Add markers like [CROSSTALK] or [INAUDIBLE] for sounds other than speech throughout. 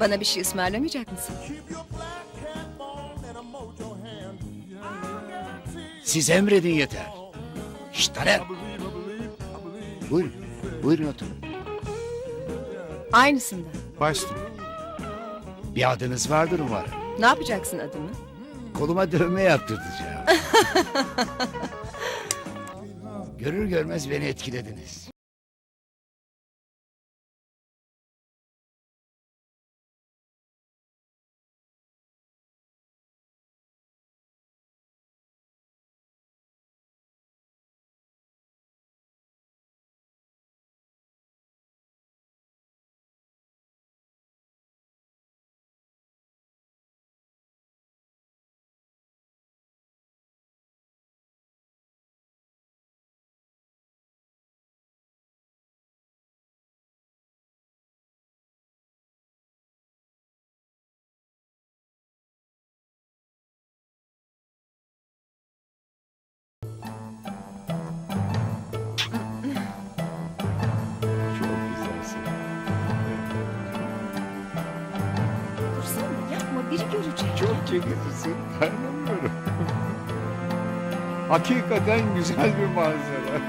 Bana bir şey ısmarlamayacak mısın? Siz emredin yeter. Şşt Taner. Buyurun. Buyurun oturun. Aynısından. Başla. Bir adınız vardır umarım. Ne yapacaksın adımı? Koluma dövme yaptırtacağım. [LAUGHS] Görür görmez beni etkilediniz. Biri görecek. Çok çekicisin. Dayanamıyorum. Hakikaten güzel bir manzara.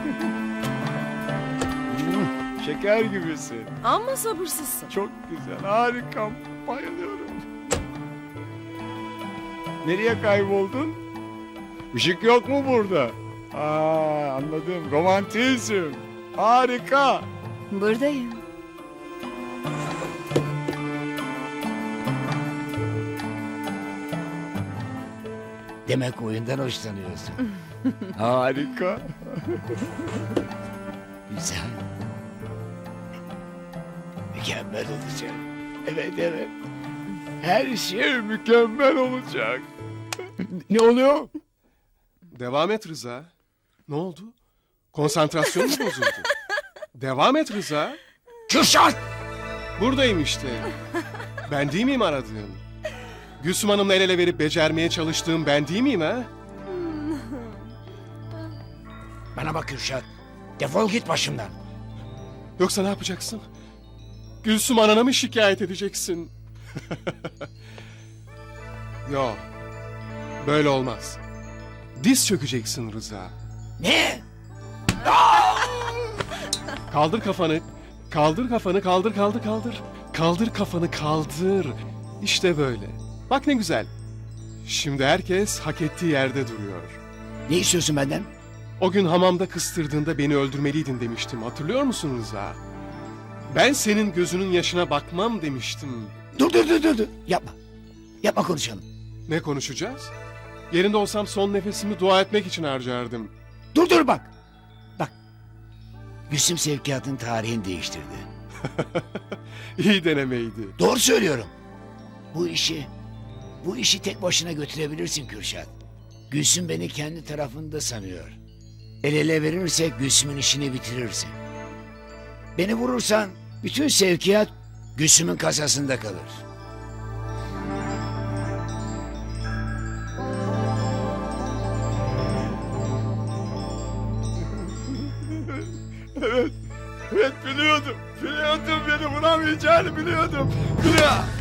Şeker gibisin. Ama sabırsızsın. Çok güzel. Harika. Bayılıyorum. Nereye kayboldun? Işık yok mu burada? Aa, anladım. Romantizm. Harika. Buradayım. Demek oyundan hoşlanıyorsun. [LAUGHS] Harika. Güzel. Mükemmel olacak. Evet evet. Her şey mükemmel olacak. ne oluyor? Devam et Rıza. Ne oldu? Konsantrasyon mu bozuldu? Devam et Rıza. Kürşat! Buradayım işte. Ben değil miyim aradığın? Gülsüm Hanım'la el ele verip becermeye çalıştığım ben değil miyim ha? [LAUGHS] Bana bak Kürşat. Defol git başımdan. Yoksa ne yapacaksın? Gülsüm anana mı şikayet edeceksin? [LAUGHS] Yok. Böyle olmaz. Diz çökeceksin Rıza. Ne? [LAUGHS] Kaldır kafanı. Kaldır kafanı, kaldır, kaldır, kaldır. Kaldır kafanı, kaldır. İşte böyle. Bak ne güzel. Şimdi herkes hak ettiği yerde duruyor. Ne istiyorsun benden? O gün hamamda kıstırdığında beni öldürmeliydin demiştim. Hatırlıyor musun Rıza? Ben senin gözünün yaşına bakmam demiştim. Dur dur dur dur. dur. Yapma. Yapma konuşalım. Ne konuşacağız? Yerinde olsam son nefesimi dua etmek için harcardım. Dur dur bak. Bak. Gülsüm sevkiyatın tarihini değiştirdi. [LAUGHS] İyi denemeydi. Doğru söylüyorum. Bu işi, bu işi tek başına götürebilirsin Kürşat. Gülsüm beni kendi tarafında sanıyor. El ele verirsek Gülsüm'ün işini bitirirsin. Beni vurursan bütün sevkiyat Gülsüm'ün kasasında kalır. Evet. Evet biliyordum. Biliyordum beni vuramayacağını biliyordum. Biliyor.